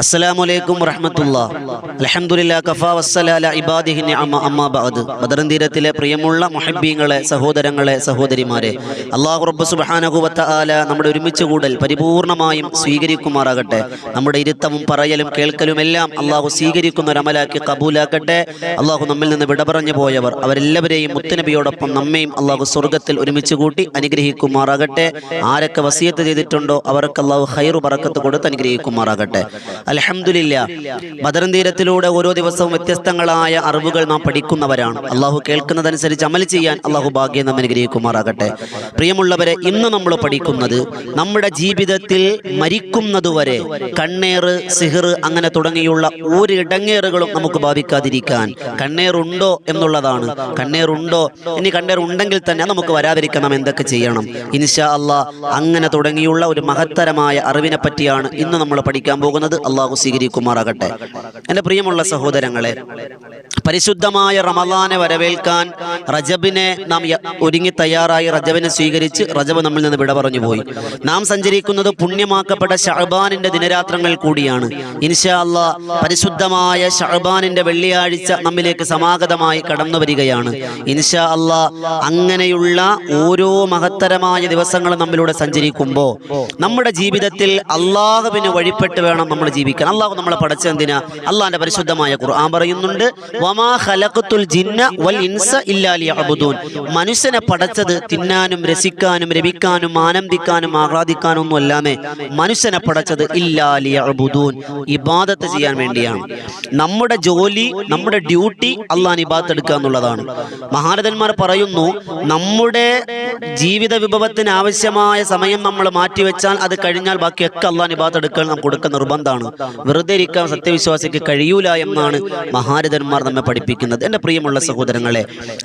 അസ്സലാമു അലൈക്കും വറഹമത്തുള്ള. അൽഹംദുലില്ലാ കഫാ വസ്സലാല ഇബാദിഹി നിഅമ. അമ്മാ ബഅദ്. ബദറൻ തീരത്തിലെ പ്രിയമുള്ള മുഹബ്ബീങ്ങളെ സഹോദരങ്ങളെ സഹോദരിമാരെ അല്ലാഹു റബ്ബ് സുബ്ഹാനഹു വതആല നമ്മുടെ ഒരുമിച്ച് കൂടൽ പരിപൂർണമായും സ്വീകരിക്കുമാറാകട്ടെ. നമ്മുടെ ഇരുത്തവും പറയലും കേൾക്കലും എല്ലാം അള്ളാഹു സ്വീകരിക്കുന്ന ഒരമലാക്കി കബൂലാക്കട്ടെ. അള്ളാഹു നമ്മിൽ നിന്ന് വിട പറഞ്ഞു പോയവർ അവരെല്ലാവരെയും മുത്തനബിയോടൊപ്പം നമ്മയും അള്ളാഹു സ്വർഗത്തിൽ ഒരുമിച്ച് കൂട്ടി അനുഗ്രഹിക്കുമാറാകട്ടെ. ആരൊക്കെ വസിയത്ത് ചെയ്തിട്ടുണ്ടോ അവർക്ക് അള്ളാഹു ഹൈറു പറക്കത്ത് കൊടുത്ത് അനുഗ്രഹിക്കുമാറാകട്ടെ. അലഹമില്ല ബദറൻ തീരത്തിലൂടെ ഓരോ ദിവസവും വ്യത്യസ്തങ്ങളായ അറിവുകൾ നാം പഠിക്കുന്നവരാണ്. അള്ളാഹു കേൾക്കുന്നതനുസരിച്ച് അമൽ ചെയ്യാൻ അള്ളാഹു ഭാഗ്യം നാം അനുഗ്രഹിക്കുമാറാകട്ടെ. പ്രിയമുള്ളവരെ ഇന്ന് നമ്മൾ പഠിക്കുന്നത് നമ്മുടെ ജീവിതത്തിൽ മരിക്കുന്നതുവരെ കണ്ണേറ് സിഹിർ അങ്ങനെ തുടങ്ങിയുള്ള ഒരു ഇടങ്ങേറുകളും നമുക്ക് ബാധിക്കാതിരിക്കാൻ കണ്ണേറുണ്ടോ എന്നുള്ളതാണ്. കണ്ണേറുണ്ടോ? ഇനി കണ്ണേർ ഉണ്ടെങ്കിൽ തന്നെ നമുക്ക് വരാതിരിക്കണം എന്തൊക്കെ ചെയ്യണം? ഇൻഷാ അള്ളാ അങ്ങനെ തുടങ്ങിയുള്ള ഒരു മഹത്തരമായ അറിവിനെ പറ്റിയാണ് ഇന്ന് നമ്മൾ പഠിക്കാൻ പോകുന്നത്. അള്ളാഹു സ്വീകരിക്കുമാറാകട്ടെ. എന്റെ പ്രിയമുള്ള സഹോദരങ്ങളെ പരിശുദ്ധമായ റമദാനെ വരവേൽക്കാൻ റജബിനെ നാം ഒരുങ്ങി തയ്യാറായി റജബിനെ സ്വീകരിച്ച് റജബ് നമ്മിൽ നിന്ന് വിട പറഞ്ഞു പോയി. നാം സഞ്ചരിക്കുന്നത് പുണ്യമാക്കപ്പെട്ട ഷഹബാനിന്റെ ദിനരാത്രങ്ങൾ കൂടിയാണ്. ഇൻഷാ അല്ലാ പരിശുദ്ധമായ ഷഹബാനിന്റെ വെള്ളിയാഴ്ച നമ്മിലേക്ക് സമാഗതമായി കടന്നു വരികയാണ്. ഇൻഷാ അല്ലാ അങ്ങനെയുള്ള ഓരോ മഹത്തരമായ ദിവസങ്ങളും നമ്മിലൂടെ സഞ്ചരിക്കുമ്പോൾ നമ്മുടെ ജീവിതത്തിൽ അള്ളാഹുവിന് വഴിപ്പെട്ട് വേണം നമ്മൾ ജീവിക്കാൻ. അള്ളാഹു നമ്മളെ പഠിച്ചെന്തിനാ അള്ളാഹിന്റെ പരിശുദ്ധമായ ഖുർആൻ പറയുന്നുണ്ട് വമാ ഖലഖത്തുൽ ജിന്ന വൽ ഇൻസ മനുഷ്യനെ പടച്ചത് തിന്നാനും രസിക്കാനും രവിക്കാനും ആനന്ദിക്കാനും ആഹ്ലാദിക്കാനും ഒന്നും അല്ലാമേ മനുഷ്യനെ പടച്ചത് ഇല്ലാ അബുദൂൻ ഇബാദത്ത് ചെയ്യാൻ വേണ്ടിയാണ്. നമ്മുടെ ജോലി നമ്മുടെ ഡ്യൂട്ടി അള്ളാൻ ഇബാദത്ത് എടുക്കുക എന്നുള്ളതാണ്. മഹാരഥന്മാർ പറയുന്നു നമ്മുടെ ജീവിത വിഭവത്തിന് ആവശ്യമായ സമയം നമ്മൾ മാറ്റിവെച്ചാൽ അത് കഴിഞ്ഞാൽ ബാക്കിയൊക്കെ അള്ളാൻ ഇബാദത്ത് എടുക്കാൻ നമുക്ക് കൊടുക്കുന്ന നിർബന്ധമാണ്. വെറുതെ ഇരിക്കാൻ സത്യവിശ്വാസിക്ക് കഴിയൂല എന്നാണ് മഹാരഥന്മാർ നമ്മെ പഠിപ്പിക്കുന്നത്. എന്റെ പ്രിയമുള്ള സഹോദരങ്ങളെ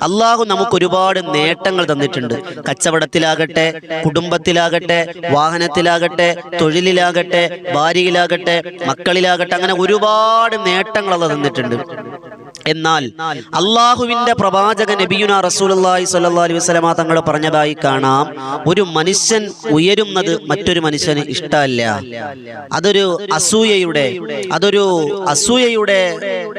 അള്ളാഹു നമുക്ക് ഒരുപാട് നേട്ടങ്ങൾ തന്നിട്ടുണ്ട്. കച്ചവടത്തിലാകട്ടെ കുടുംബത്തിലാകട്ടെ വാഹനത്തിലാകട്ടെ തൊഴിലിലാകട്ടെ ഭാര്യയിലാകട്ടെ മക്കളിലാകട്ടെ അങ്ങനെ ഒരുപാട് നേട്ടങ്ങൾ അള്ള തന്നിട്ടുണ്ട്. എന്നാൽ അള്ളാഹുവിന്റെ പ്രവാചക നബിയുന സ്വല്ലല്ലാഹി അലൈഹി വസല്ലമ തങ്ങൾ പറഞ്ഞതായി കാണാം. ഒരു മനുഷ്യൻ ഉയരുന്നത് മറ്റൊരു മനുഷ്യന് ഇഷ്ടമല്ല. അതൊരു അസൂയയുടെ അതൊരു അസൂയയുടെ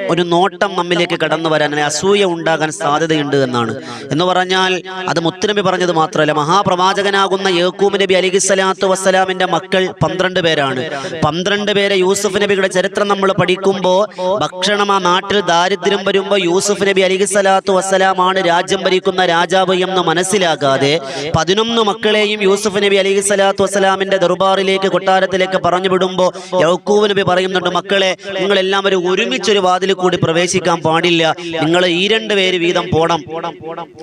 ഒരു നോട്ടം നമ്മിലേക്ക് കടന്നു വരാൻ അല്ലെങ്കിൽ അസൂയ ഉണ്ടാകാൻ സാധ്യതയുണ്ട് എന്നാണ്. എന്ന് പറഞ്ഞാൽ അത് മുത്തുനബി പറഞ്ഞത് മാത്രമല്ല. മഹാപ്രവാചകനാകുന്ന യേക്കൂബ് നബി അലി സ്വലാത്തു വസ്സലാമിന്റെ മക്കൾ പന്ത്രണ്ട് പേരാണ്. പന്ത്രണ്ട് പേരെ യൂസുഫ് നബിയുടെ ചരിത്രം നമ്മൾ പഠിക്കുമ്പോൾ ഭക്ഷണം ആ നാട്ടിൽ ദാരിദ്ര്യം വരുമ്പോൾ യൂസുഫ് നബി അലിഹി സ്വലാത്തു വസ്സലാമാണ് രാജ്യം ഭരിക്കുന്ന രാജാവ് എന്ന് മനസ്സിലാകാതെ പതിനൊന്ന് മക്കളെയും യൂസുഫ് നബി അലിഹി സ്വലാത്തു വസ്സലാമിന്റെ ദർബാറിലേക്ക് കൊട്ടാരത്തിലേക്ക് പറഞ്ഞു വിടുമ്പോൾ യൗക്കൂബ് നബി പറയുന്നുണ്ട് മക്കളെ നിങ്ങൾ എല്ലാവരും ഒരുമിച്ചൊരു വാതിൽ കൂടി പ്രവേശിക്കാൻ പാടില്ല. നിങ്ങൾ ഈ രണ്ട് പേര് വീതം പോണം.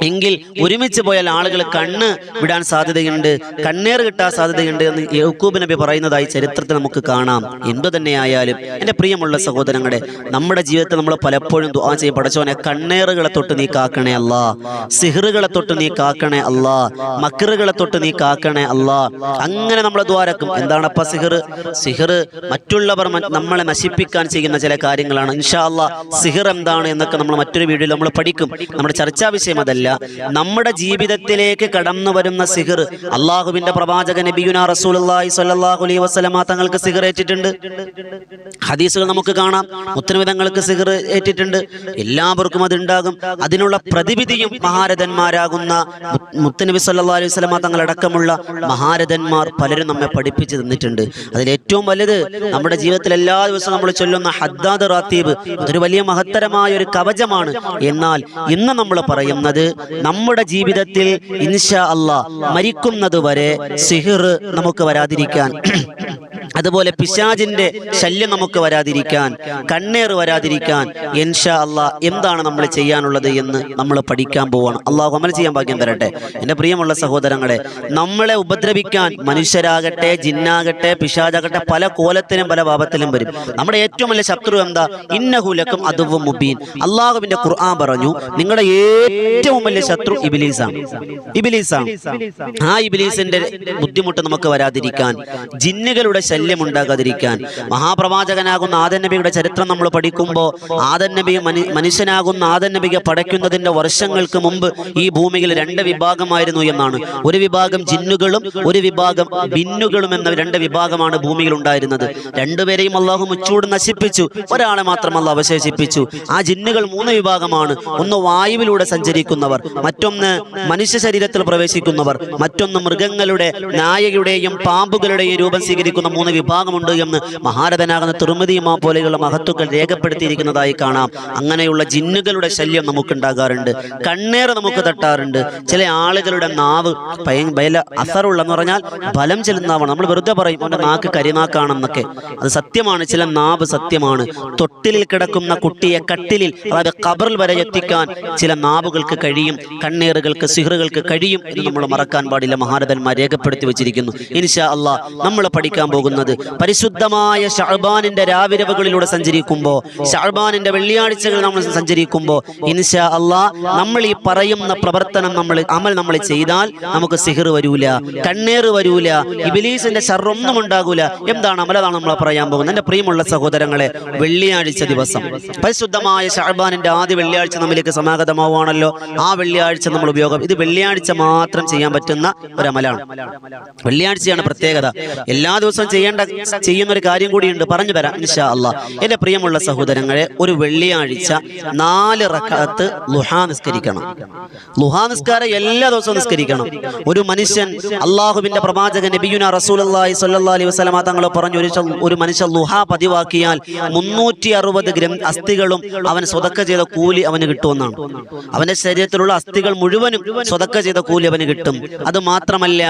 എങ്കിൽ ഒരുമിച്ച് പോയാൽ ആളുകൾ കണ്ണ് വിടാൻ സാധ്യതയുണ്ട്. കണ്ണേർ കിട്ടാൻ സാധ്യതയുണ്ട് എന്ന് യൗക്കൂബ് നബി പറയുന്നതായി ചരിത്രത്തിൽ നമുക്ക് കാണാം. എന്തു തന്നെയായാലും എന്റെ പ്രിയമുള്ള സഹോദരങ്ങളെ നമ്മുടെ ജീവിതത്തിൽ നമ്മൾ പലപ്പോഴും ദുആ ചെയ്യും. പടച്ചോനെ കണ്ണേറുകളെ തൊട്ട് നീ കാക്കണേ അല്ല. സിഹറുകളെ തൊട്ട് നീ കാക്കണേ അല്ല. മക്കറുകളെ തൊട്ട് നീ കാക്കണേ അല്ല. അങ്ങനെ നമ്മളെ ദ്വാരക്കും എന്താണ് എന്താണപ്പ സിഹർ സിഹർ മറ്റുള്ളവർ നമ്മളെ നശിപ്പിക്കാൻ ചെയ്യുന്ന ചില കാര്യങ്ങളാണ്. ഇൻഷാ അല്ല സിഹർ എന്താണ് എന്നൊക്കെ നമ്മൾ മറ്റൊരു വീഡിയോയിൽ നമ്മൾ പഠിക്കും. നമ്മുടെ ചർച്ചാ വിഷയം അതല്ല. നമ്മുടെ ജീവിതത്തിലേക്ക് കടന്നു വരുന്ന സിഹർ അള്ളാഹുവിന്റെ പ്രവാചക നബിയുന അലൈഹി വസല്ലമ തങ്ങൾക്ക് സിഹർ ഏറ്റിട്ടുണ്ട്. ഹദീസുകൾ നമുക്ക് കാണാം. മുത്തനവിധങ്ങൾക്ക് സിഹർ ഏറ്റിട്ടുണ്ട്. എല്ലാവർക്കും അത് ഉണ്ടാകും അതിനുള്ള പ്രതിവിധിയും മഹാരഥന്മാരാകുന്ന മുത്തനബി സല്ലാ അലൈഹി വസല്ലമ തങ്ങളടക്കമുള്ള മഹാരഥന്മാർ പലരും നമ്മെ പഠിപ്പിച്ചു തന്നിട്ടുണ്ട്. അതിൽ ഏറ്റവും വലുത് നമ്മുടെ ജീവിതത്തിൽ എല്ലാ ദിവസവും നമ്മൾ ചൊല്ലുന്ന ഹദ്ദാദ് റാത്തീബ് അതൊരു വലിയ മഹത്തരമായ ഒരു കവചമാണ്. എന്നാൽ ഇന്ന് നമ്മൾ പറയുന്നത് നമ്മുടെ ജീവിതത്തിൽ ഇൻഷാ അല്ല മരിക്കുന്നത് വരെ സിഹിർ നമുക്ക് വരാതിരിക്കാൻ. അതുപോലെ പിശാജിന്റെ ശല്യം നമുക്ക് വരാതിരിക്കാൻ കണ്ണേർ വരാതിരിക്കാൻ എൻഷാ അല്ലാ എന്താണ് നമ്മൾ ചെയ്യാനുള്ളത് എന്ന് നമ്മൾ പഠിക്കാൻ പോവാണ്. അള്ളാഹു അമൽ ചെയ്യാൻ ഭാഗ്യം തരട്ടെ. എന്റെ പ്രിയമുള്ള സഹോദരങ്ങളെ നമ്മളെ ഉപദ്രവിക്കാൻ മനുഷ്യരാകട്ടെ ജിന്നാകട്ടെ പിശാജാകട്ടെ പല കോലത്തിലും പല പാപത്തിലും വരും. നമ്മുടെ ഏറ്റവും വലിയ ശത്രു എന്താ? ഇന്നഹുലക്കും അതുവും മുബീൻ. അള്ളാഹുവിന്റെ ഖുർആൻ പറഞ്ഞു നിങ്ങളുടെ ഏറ്റവും വലിയ ശത്രു ഇബിലീസാണ്. ഇബിലീസാണ്. ആ ഇബിലീസിന്റെ ബുദ്ധിമുട്ട് നമുക്ക് വരാതിരിക്കാൻ ജിന്നുകളുടെ ശല്യം ശല്യം ഉണ്ടാകാതിരിക്കാൻ മഹാപ്രവാചകനാകുന്ന ആദൻ നബിയുടെ ചരിത്രം നമ്മൾ പഠിക്കുമ്പോൾ ആദൻ നബി മനുഷ്യനാകുന്ന ആദൻ നബിയെ പഠിക്കുന്നതിന്റെ വർഷങ്ങൾക്ക് മുമ്പ് ഈ ഭൂമിയിൽ രണ്ട് വിഭാഗമായിരുന്നു എന്നാണ്. ഒരു വിഭാഗം ജിന്നുകളും ഒരു വിഭാഗം ബിന്നുകളും എന്ന രണ്ട് വിഭാഗമാണ് ഭൂമിയിൽ ഉണ്ടായിരുന്നത്. രണ്ടുപേരെയും അള്ളാഹു മുച്ചൂട് നശിപ്പിച്ചു. ഒരാളെ മാത്രം അല്ല അവശേഷിപ്പിച്ചു. ആ ജിന്നുകൾ മൂന്ന് വിഭാഗമാണ്. ഒന്ന് വായുവിലൂടെ സഞ്ചരിക്കുന്നവർ മറ്റൊന്ന് മനുഷ്യ ശരീരത്തിൽ പ്രവേശിക്കുന്നവർ മറ്റൊന്ന് മൃഗങ്ങളുടെ നായകയുടെയും പാമ്പുകളുടെയും രൂപം സ്വീകരിക്കുന്ന മൂന്ന് വിഭാഗമുണ്ട് എന്ന് മഹാരഥനാകുന്ന തിരുമതിയുമാ പോലെയുള്ള മഹത്വക്കൾ രേഖപ്പെടുത്തിയിരിക്കുന്നതായി കാണാം. അങ്ങനെയുള്ള ജിന്നുകളുടെ ശല്യം നമുക്കുണ്ടാകാറുണ്ട്. കണ്ണേറ് നമുക്ക് തട്ടാറുണ്ട്. ചില ആളുകളുടെ നാവ് ഭയങ്കര അസറുള്ളെന്ന് പറഞ്ഞാൽ ബലം ചെലുന്നാവാണ് നമ്മൾ വെറുതെ പറയും അവന്റെ നാക്ക് കരിനാക്കാണെന്നൊക്കെ. അത് സത്യമാണ്. ചില നാവ് സത്യമാണ്. തൊട്ടിലിൽ കിടക്കുന്ന കുട്ടിയെ കട്ടിലിൽ അതായത് കബറിൽ വരെ എത്തിക്കാൻ ചില നാവുകൾക്ക് കഴിയും കണ്ണേറുകൾക്ക് സിഹറുകൾക്ക് കഴിയും എന്ന് നമ്മൾ മറക്കാൻ പാടില്ല. മഹാരഥന്മാർ രേഖപ്പെടുത്തി വെച്ചിരിക്കുന്നു. ഇൻഷാ അള്ളാ നമ്മൾ പഠിക്കാൻ പോകുന്നത് പരിശുദ്ധമായ ഷഹബാനിന്റെ രാവിരവുകളിലൂടെ സഞ്ചരിക്കുമ്പോൾ ഷഹബാനിന്റെ വെള്ളിയാഴ്ചകൾ നമ്മൾ സഞ്ചരിക്കുമ്പോൾ ഇൻഷാ അള്ളാ നമ്മൾ ഈ പറയുന്ന പ്രവർത്തനം നമ്മൾ അമൽ നമ്മൾ ചെയ്താൽ നമുക്ക് സിഹിർ വരൂല കണ്ണേറ് വരൂല ഇബിലീസിന്റെ ഷർറൊന്നും ഉണ്ടാകൂല. എന്താണ് അമലതാണ് നമ്മൾ പറയാൻ പോകുന്നത്. എന്റെ പ്രിയമുള്ള സഹോദരങ്ങളെ വെള്ളിയാഴ്ച ദിവസം. പരിശുദ്ധമായ ഷഹബാനിന്റെ ആദ്യ വെള്ളിയാഴ്ച നമ്മിലേക്ക് സമാഗതമാവുകയാണല്ലോ. ആ വെള്ളിയാഴ്ച നമ്മൾ ഉപയോഗം ഇത് വെള്ളിയാഴ്ച മാത്രം ചെയ്യാൻ പറ്റുന്ന ഒരു അമലാണ് വെള്ളിയാഴ്ചയാണ് പ്രത്യേകത. എല്ലാ ദിവസവും ചെയ്യേണ്ട ചെയ്യുന്ന ഒരു കാര്യം കൂടിയുണ്ട്. പറഞ്ഞു തരാം ഇൻഷാ അള്ളാഹ് എന്റെ പ്രിയമുള്ള സഹോദരങ്ങളെ ഒരു വെള്ളിയാഴ്ച നാല് റക്കാത്ത് ലുഹാ നിസ്കരിക്കണം. ലുഹാ നിസ്കാരം എല്ലാ ദിവസവും നിസ്കരിക്കണം. ഒരു മനുഷ്യൻ അള്ളാഹുവിന്റെ പ്രവാചകൻ നബിയുന റസൂലി സല്ലാ അലൈഹി വസ്ലമ തങ്ങൾ പറഞ്ഞു ഒരു ഒരു മനുഷ്യൻ ലുഹാ പതിവാക്കിയാൽ മുന്നൂറ്റി അറുപത് ഗ്രം അസ്ഥികളും അവൻ സ്വതക്ക ചെയ്ത കൂലി അവന് കിട്ടുമെന്നാണ്. അവന്റെ ശരീരത്തിലുള്ള അസ്ഥികൾ മുഴുവനും സ്വതക്ക ചെയ്ത കൂലി അവന് കിട്ടും. അത് മാത്രമല്ല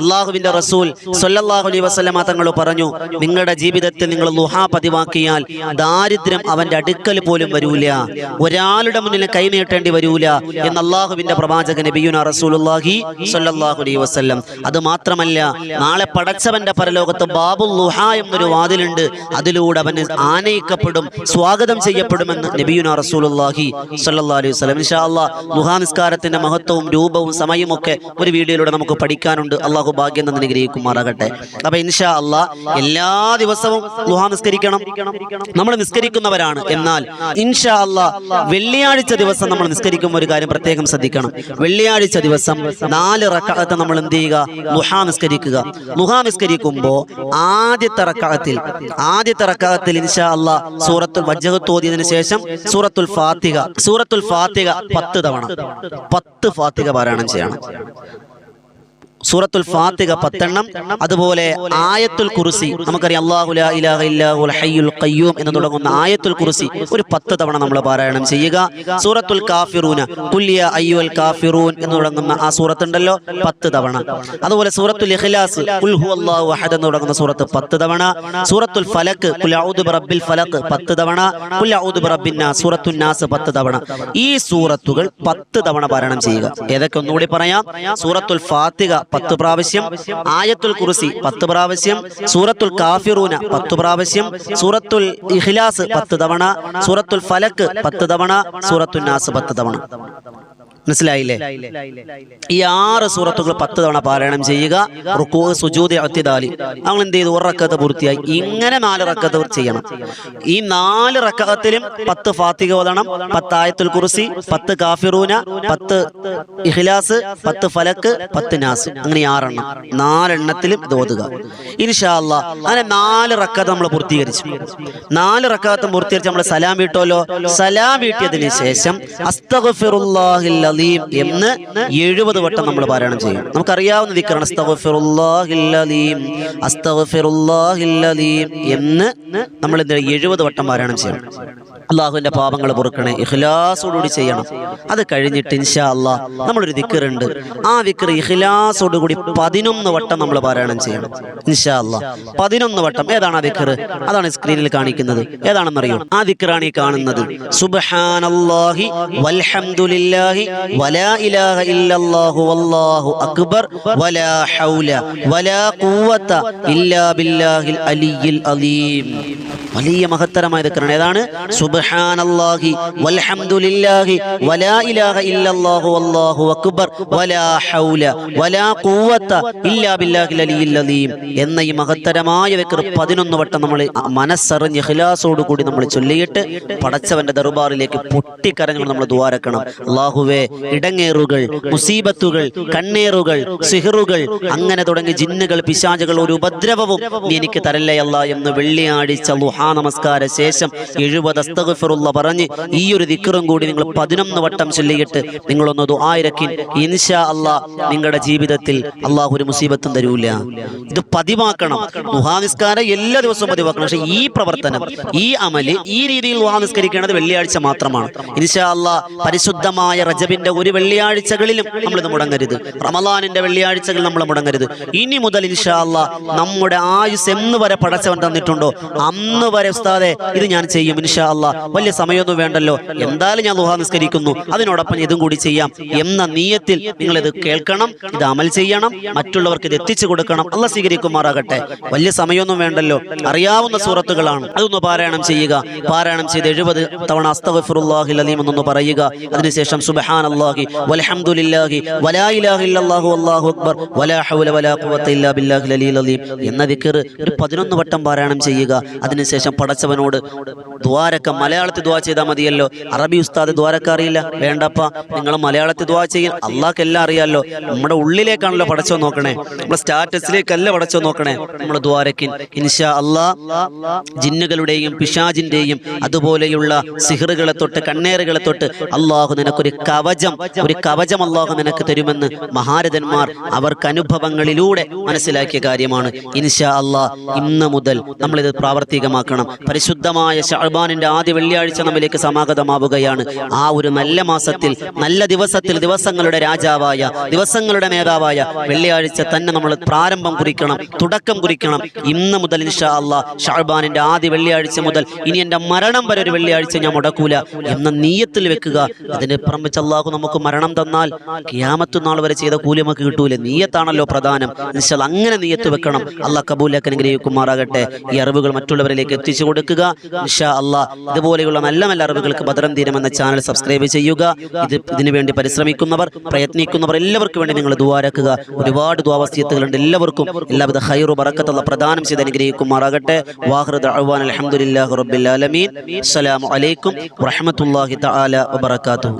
അള്ളാഹുവിന്റെ റസൂൽ സല്ലല്ലാഹു അലൈഹി വസല്ലമ തങ്ങൾ പറഞ്ഞു നിങ്ങളുടെ ജീവിതത്തിൽ നിങ്ങൾ ലുഹാ പതിവാക്കിയാൽ ദാരിദ്ര്യം അവന്റെ അടുക്കൽ പോലും വരൂല. ഒരാളുടെ മുന്നിൽ കൈനീട്ടേണ്ടി വരൂല എന്ന് അള്ളാഹുവിന്റെ പ്രവാചകൻ വസല്ലം. അത് മാത്രമല്ല നാളെ പടച്ചവന്റെ പരലോകത്ത് ബാബുൽ ലുഹ എന്നൊരു വാതിലുണ്ട്. അതിലൂടെ അവന് ആനയിക്കപ്പെടും സ്വാഗതം ചെയ്യപ്പെടുമെന്ന് നബിയുന റസൂലുള്ളാഹി സല്ലല്ലാഹു അലൈഹി വസല്ലം. ഇൻഷാ അല്ലാഹ് ലുഹാ നിസ്കാരത്തിന്റെ മഹത്വവും രൂപവും സമയവും ഒക്കെ ഒരു വീഡിയോയിലൂടെ നമുക്ക് പഠിക്കാനുണ്ട്. അള്ളാഹു ഭാഗ്യം തന്നെ അനുഗ്രഹിക്കുമാറാകട്ടെ. അപ്പൊ ഇൻഷാ അല്ലാഹ് എല്ലാ ദിവസവും ദുഹ നിസ്കരിക്കണം. നമ്മൾ നിസ്കരിക്കുന്നവരാണ്. എന്നാൽ ഇൻഷാ അള്ളാ വെള്ളിയാഴ്ച ദിവസം നമ്മൾ നിസ്കരിക്കുമ്പോൾ ഒരു കാര്യം പ്രത്യേകം ശ്രദ്ധിക്കണം. വെള്ളിയാഴ്ച ദിവസം നാല് റക്കാലത്ത് നമ്മൾ എന്ത് ചെയ്യുക? ദുഹ നിസ്കരിക്കുക. ദുഹ നിസ്കരിക്കുമ്പോൾ ആദ്യത്തെ റക്കാലത്തിൽ ആദ്യത്തെ റക്കാലത്തിൽ ഇൻഷാ അള്ളാ സൂറത്തുൽ വജ്ജഹത്ത് ഓതിയതിനു ശേഷം സൂറത്തുൽ ഫാത്തിക സൂറത്തുൽ ഫാത്തിക പത്ത് തവണ പത്ത് ഫാത്തിക പാരായണം ചെയ്യണം. സൂറത്തുൽ ഫാത്തിഹ പത്തെണ്ണം അതുപോലെ ആയത്തുൽ കുറിസി നമുക്കറിയാം അല്ലാഹു ലാ ഇലാഹ ഇല്ലാഹുൽ ഹയ്യുൽ ഖയ്യൂം എന്ന് തുടങ്ങുന്ന ആയത്തുൽ കുറിസി ഒരു പത്ത് തവണ നമ്മൾ പാരായണം ചെയ്യുക. സൂറത്തുൽ കാഫിറൂന കുല്യ അയ്യുൽ കാഫിറൂൻ എന്ന് തുടങ്ങുന്ന ആ സൂറത്ത് ഉണ്ടല്ലോ പത്ത് തവണ. അതുപോലെ സൂറത്തുൽ ഇഖ്ലാസ് ഖുൽ ഹുവല്ലാഹു അഹദ് എന്ന് തുടങ്ങുന്ന സൂറത്ത് പത്ത് തവണ. സൂറത്തുൽ ഫലക്ക് ബി റബ്ബിൽ ഫലക്ക് പത്ത് തവണ. ബി റബ്ബിൽ നാസ് സൂറത്തുൽ നാസ് പത്ത് തവണ. ഈ സൂറത്തുകൾ പത്ത് തവണ പാരായണം ചെയ്യുക. ഏതൊക്കെ ഒന്നുകൂടി പറയാം? സൂറത്തുൽ ഫാത്തിഹ പത്ത് പ്രാവശ്യം ആയത്തുൽ കുറിസി പത്ത് പ്രാവശ്യം സൂറത്തുൽ കാഫിറൂന പത്ത് പ്രാവശ്യം സൂറത്തുൽ ഇഖ്ലാസ് പത്ത് തവണ സൂറത്തുൽ ഫലക്ക് പത്ത് തവണ സൂറത്തുൽ നാസ് പത്ത് തവണ. മനസ്സിലായില്ലേ? ഈ ആറ് സൂറത്തുകൾ പത്ത് തവണ പാരായണം ചെയ്യുക നമ്മൾ എന്ത് ചെയ്തു ഒരു റക്കത്ത് പൂർത്തിയായി. ഇങ്ങനെ നാല് റക്കത്ത് ചെയ്യണം. ഈ നാല് റക്കത്തിലും പത്ത് ഫാത്തിക ഓതണം പത്ത് ആയത്തുൽ കുറിസി പത്ത് കാഫിറൂന പത്ത് ഇഹ്ലാസ് പത്ത് ഫലക്ക് പത്ത് നാസ്. അങ്ങനെ ആറെണ്ണം. നാലെണ്ണത്തിലും ഇത് ഓതുക. ഇൻഷാ അല്ലാ അങ്ങനെ നാല് റക്കത്ത് നമ്മൾ പൂർത്തീകരിച്ചു. നാല് റക്കത്തും പൂർത്തീകരിച്ച് നമ്മൾ സലാം വീട്ടോലോ സലാം വീട്ടിയതിന് ശേഷം അലീം എന്ന് എഴുപത് വട്ടം നമ്മൾ പാരായണം ചെയ്യും. നമുക്കറിയാവുന്ന ദിക്കറാണ് എന്ന് നമ്മൾ എന്ത് എഴുപത് വട്ടം പാരായണം ചെയ്യണം. അള്ളാഹുവിന്റെ പാപങ്ങൾ പൊറുക്കണേ ഇഖ്ലാസോടുകൂടി ചെയ്യണം. അത് കഴിഞ്ഞിട്ട് ഇൻഷാ അല്ലാ നമ്മളൊരു ദിക്കറുണ്ട് ആ വിക്കർ ഇഖ്ലാസോടുകൂടി പതിനൊന്ന് വട്ടം നമ്മൾ പാരായണം ചെയ്യണം. ഇൻഷാ അല്ലാ പതിനൊന്ന് വട്ടം. ഏതാണ് ആ ദിക്കർ അതാണ് സ്ക്രീനിൽ കാണിക്കുന്നത്. ഏതാണെന്ന് ഏതാണെന്നറിയോ? ആ ദിക്കറാണ് ഈ കാണുന്നത്. സുബ്ഹാനല്ലാഹി വൽഹംദുലില്ലാഹി വലാ ഇലാഹ ഇല്ലല്ലാഹു വല്ലാഹു അക്ബർ വലാ ഹൗല വലാ ഖുവത ഇല്ലാ ബില്ലാഹിൽ അലിയിൽ അലീം. വലിയ മഹത്തരമായ ദിക്കറാണ് ഏതാണ്? സുബ്ഹാനല്ലാഹി വൽഹംദുലില്ലാഹി വലാ ഇലാഹ ഇല്ലല്ലാഹു വല്ലാഹു അക്ബർ വലാ ഹൗല വലാ ഖുവത ഇല്ലാ ബില്ലാഹിൽ അലിയിൽ അലീം എന്ന ഈ മഹത്തരമായ വിക്ർ പതിനൊന്ന് വട്ടം നമ്മൾ മനസ്സറിഞ്ഞ് ഖിലാസോട് കൂടി നമ്മൾ ചൊല്ലിയിട്ട് പടച്ചവന്റെ ദർബാറിലേക്ക് പൊട്ടിക്കരഞ്ഞുകൊണ്ട് നമ്മൾ ദ്വാരക്കണം അള്ളാഹുവേ ഇടങ്ങേറുകൾ മുസീബത്തുകൾ കണ്ണേറുകൾ സിഹറുകൾ അങ്ങനെ തുടങ്ങി ജിന്നുകൾ പിശാചുകൾ ഒരു ഉപദ്രവവും എനിക്ക് തരല്ലേ അല്ല എന്ന് വെള്ളിയാഴ്ച ലുഹാ നമസ്കാര ശേഷം എഴുപത് അസ്തഗഫിറുള്ള പറഞ്ഞ് ഈ ഒരു ദിക്കറും കൂടി നിങ്ങൾ പതിനൊന്ന് വട്ടം ചൊല്ലിയിട്ട് നിങ്ങളൊന്ന് ദുആയിരക്കിൻ ഇൻഷാ അള്ളാ നിങ്ങളുടെ ജീവിതത്തിൽ അള്ളാഹു ഒരു മുസീബത്തും തരൂല. ഇത് പതിവാക്കണം. ദുഹാ നിസ്കാരം എല്ലാ ദിവസവും പതിവാക്കണം. പക്ഷെ ഈ പ്രവർത്തനം ഈ അമൽ ഈ രീതിയിൽ ദുഹാനിസ്കരിക്കേണ്ടത് വെള്ളിയാഴ്ച മാത്രമാണ്. ഇൻഷാ അള്ളാ പരിശുദ്ധമായ റജബിന്റെ ഒരു വെള്ളിയാഴ്ചകളിലും നമ്മൾ ഇത് മുടങ്ങരുത്. റമലാനിന്റെ വെള്ളിയാഴ്ചകൾ നമ്മൾ മുടങ്ങരുത്. ഇനി മുതൽ ഇൻഷാ അള്ളാ നമ്മുടെ ആയുസ് എന്ന് വരെ പടച്ചവൻ തന്നിട്ടുണ്ടോ? അന്ന് വരെ ഉസ്താദെ ഇത് ഞാൻ ചെയ്യും. ഇൻഷാ അല്ലാ വലിയ സമയമൊന്നും വേണ്ടല്ലോ. എന്തായാലും ഞാൻ ദുഹാ നിസ്കരിക്കുന്നു. അതിനോടൊപ്പം ഇതും കൂടി ചെയ്യാം. എന്ന നീയത്തിൽ നിങ്ങൾ ഇത് കേൾക്കണം ഇത് അമൽ ചെയ്യണം മറ്റുള്ളവർക്ക് ഇത് എത്തിച്ചു കൊടുക്കണം. അല്ല സ്വീകരിക്കുമാറാകട്ടെ. വലിയ സമയമൊന്നും വേണ്ടല്ലോ. അറിയാവുന്ന സൂറത്തുകളാണ്. അതൊന്ന് പാരായണം ചെയ്യുക. പാരായണം ചെയ്ത് എഴുപത് തവണ അസ്തഗഫിറുല്ലാഹി അലീം എന്നൊന്ന് പറയുക. അതിനുശേഷം സുബഹാൻ അള്ളാഹി വലഹമുല്ലാഹി വലാഹില്ലാഹു അള്ളാഹു അക്ബർ എന്ന ദിക്ർ ഒരു പതിനൊന്ന് വട്ടം പാരായണം ചെയ്യുക. അതിനുശേഷം പടച്ചവനോട് ദ്വാരക്ക മലയാളത്തിൽ ദ്വാ ചെയ്താൽ മതിയല്ലോ. അറബി ഉസ്താദ് ദ്വാരക്ക അറിയില്ല. വേണ്ടപ്പ നിങ്ങൾ മലയാളത്തിൽ ദ്വാ ചെയ്യും. അള്ളാഹ്ക്ക് എല്ലാം അറിയാമല്ലോ നമ്മുടെ ഉള്ളിലേക്കാണല്ലോ പടച്ചോ നോക്കണേ. നമ്മുടെ സ്റ്റാറ്റസിലേക്കല്ല പടച്ചോ നോക്കണേ. നമ്മുടെ ദ്വാരക്കിൻ. ഇൻഷാ അള്ളാ ജിന്നുകളുടെയും പിശാജിന്റെയും അതുപോലെയുള്ള സിഹറുകളെ തൊട്ട് കണ്ണേറുകളെ തൊട്ട് അള്ളാഹു നിനക്കൊരു കവചം ഒരു കവചം അള്ളാഹു നിനക്ക് തരുമെന്ന് മഹാരഥന്മാർ അവർക്ക് അനുഭവങ്ങളിലൂടെ മനസ്സിലാക്കിയ കാര്യമാണ്. ഇൻഷാ അള്ളാ ഇന്ന് മുതൽ നമ്മളിത് പ്രാവർത്തികമാക്കണം. പരിശുദ്ധമായ ഷഹബാനിന്റെ ആദ്യ വെള്ളിയാഴ്ച നമ്മിലേക്ക് സമാഗതമാവുകയാണ്. ആ ഒരു നല്ല മാസത്തിൽ നല്ല ദിവസത്തിൽ ദിവസങ്ങളുടെ രാജാവായ ദിവസങ്ങളുടെ നേതാവായ വെള്ളിയാഴ്ച തന്നെ നമ്മൾ പ്രാരംഭം കുറിക്കണം തുടക്കം കുറിക്കണം. ഇന്ന് മുതൽ ഇൻഷാ അള്ളാ ഷഹബാനിന്റെ ആദ്യ വെള്ളിയാഴ്ച മുതൽ ഇനി എന്റെ മരണം വരെ ഒരു വെള്ളിയാഴ്ച ഞാൻ മുടക്കൂല. എന്ന നീയത്തിൽ വെക്കുക. അതിന് പുറമിച്ച് അള്ളാഹു നമുക്ക് മരണം തന്നാൽ ക്യാമത്തു നാൾ വരെ ചെയ്ത കൂലി നമുക്ക് കിട്ടൂല. നീയത്താണല്ലോ പ്രധാനം. അല്ലാ അങ്ങനെ നീയത്ത് വെക്കണം. അള്ളാഹ് കബൂലാക്കൻ അനുഗ്രഹിക്കുമാറാകട്ടെ. ഈ അറിവുകൾ മറ്റുള്ളവരിലേക്ക് എത്തിച്ചു കൊടുക്കുക. ഇൻഷാ അള്ളാ ഇതുപോലെയുള്ള നല്ല നല്ല അറിവുകൾക്ക് ഭദ്രം തീരം എന്ന ചാനൽ സബ്സ്ക്രൈബ് ചെയ്യുക. ഇത് ഇതിനുവേണ്ടി പരിശ്രമിക്കുന്നവർ പ്രയത്നിക്കുന്നവർ എല്ലാവർക്കും വേണ്ടി നിങ്ങൾ ദ്വാരക്കുക ഒരുപാട് ദ്വാവസ്യത്തുകളുണ്ട് എല്ലാവർക്കും. എല്ലാവിധ ഹൈറു ബറക്കത്തുള്ള പ്രദാനം ചെയ്ത് അനുഗ്രഹിക്കുമാറാകട്ടെ. വാഹൃദ് അഹ്വാൻ അലഹമുല്ലാ റബ്ബിൽ ആലമീൻ. അസ്സലാമു അലൈക്കും വറഹ്മത്തുള്ളാഹി തആല വബറകാതുഹു.